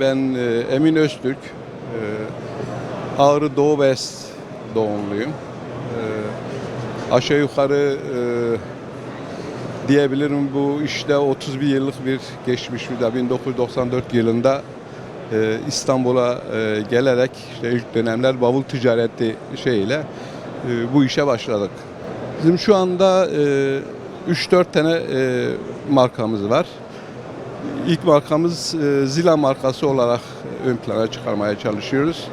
Ben e, Emin Öztürk, e, Ağrı Doğu Best doğumluyum. E, Aşağı yukarı e, diyebilirim bu işte 31 yıllık bir geçmiş bir de 1994 yılında İstanbul'a gelerek işte ilk dönemler bavul ticareti şeyle e, bu işe başladık. Bizim şu anda e, 3-4 tane markamız var. İlk markamız e, Zila markası olarak ön plana çıkarmaya çalışıyoruz.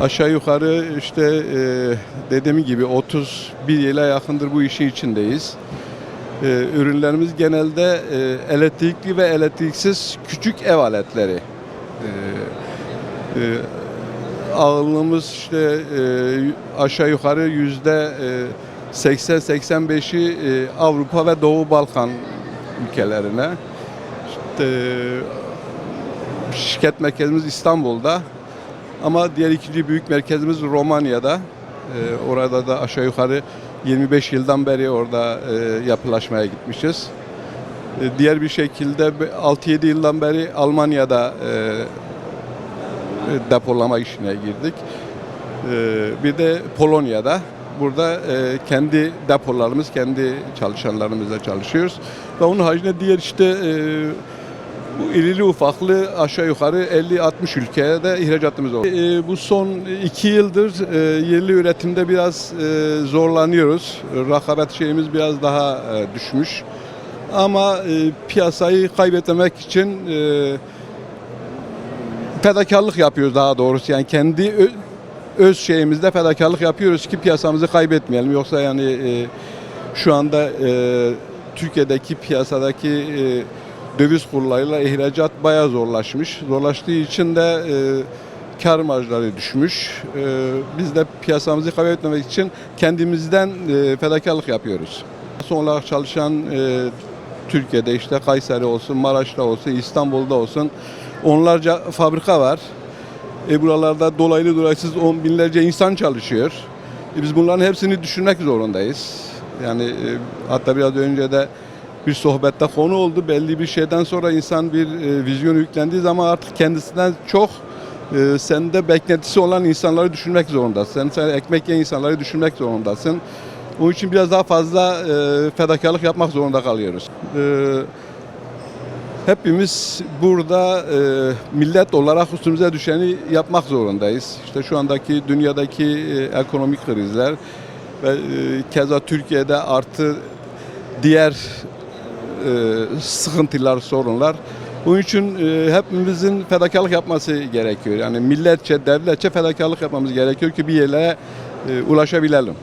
Aşağı yukarı işte e, dediğim gibi 31 yıla yakındır bu işin içindeyiz. E, ürünlerimiz genelde e, elektrikli ve elektriksiz küçük ev aletleri. E, e, ağırlığımız işte e, aşağı yukarı yüzde e, 80-85'i e, Avrupa ve Doğu Balkan ülkelerine. İşte, şirket merkezimiz İstanbul'da ama diğer ikinci büyük merkezimiz Romanya'da. Ee, orada da aşağı yukarı 25 yıldan beri orada e, yapılaşmaya gitmişiz. Ee, diğer bir şekilde be- 6-7 yıldan beri Almanya'da e, e, depolama işine girdik. Ee, bir de Polonya'da. Burada e, kendi depolarımız, kendi çalışanlarımızla çalışıyoruz. Ve onun haricinde diğer işte e, bu irili ufaklı aşağı yukarı 50-60 ülkeye de ihracatımız oldu. E, bu son iki yıldır e, yerli üretimde biraz e, zorlanıyoruz. Rakabet şeyimiz biraz daha e, düşmüş. Ama e, piyasayı kaybetmemek için e, fedakarlık yapıyoruz daha doğrusu. Yani kendi öz şeyimizde fedakarlık yapıyoruz ki piyasamızı kaybetmeyelim. Yoksa yani e, şu anda e, Türkiye'deki piyasadaki e, döviz kurlarıyla ihracat bayağı zorlaşmış. Zorlaştığı için de e, kar marjları düşmüş. E, biz de piyasamızı kaybetmemek için kendimizden e, fedakarlık yapıyoruz. Son olarak çalışan e, Türkiye'de işte Kayseri olsun, Maraş'ta olsun, İstanbul'da olsun onlarca fabrika var. E buralarda dolaylı dolaysız on binlerce insan çalışıyor. E biz bunların hepsini düşünmek zorundayız. Yani e, hatta biraz önce de bir sohbette konu oldu. Belli bir şeyden sonra insan bir e, vizyon yüklendiği zaman artık kendisinden çok e, sende beklentisi olan insanları düşünmek zorundasın. Sen, ekmek yiyen insanları düşünmek zorundasın. Onun için biraz daha fazla e, fedakarlık yapmak zorunda kalıyoruz. E, hepimiz burada e, millet olarak üstümüze düşeni yapmak zorundayız. İşte şu andaki dünyadaki e, ekonomik krizler ve e, keza Türkiye'de artı diğer sıkıntılar, sorunlar. Bunun için e, hepimizin fedakarlık yapması gerekiyor. Yani milletçe, devletçe fedakarlık yapmamız gerekiyor ki bir yerlere e, ulaşabilelim.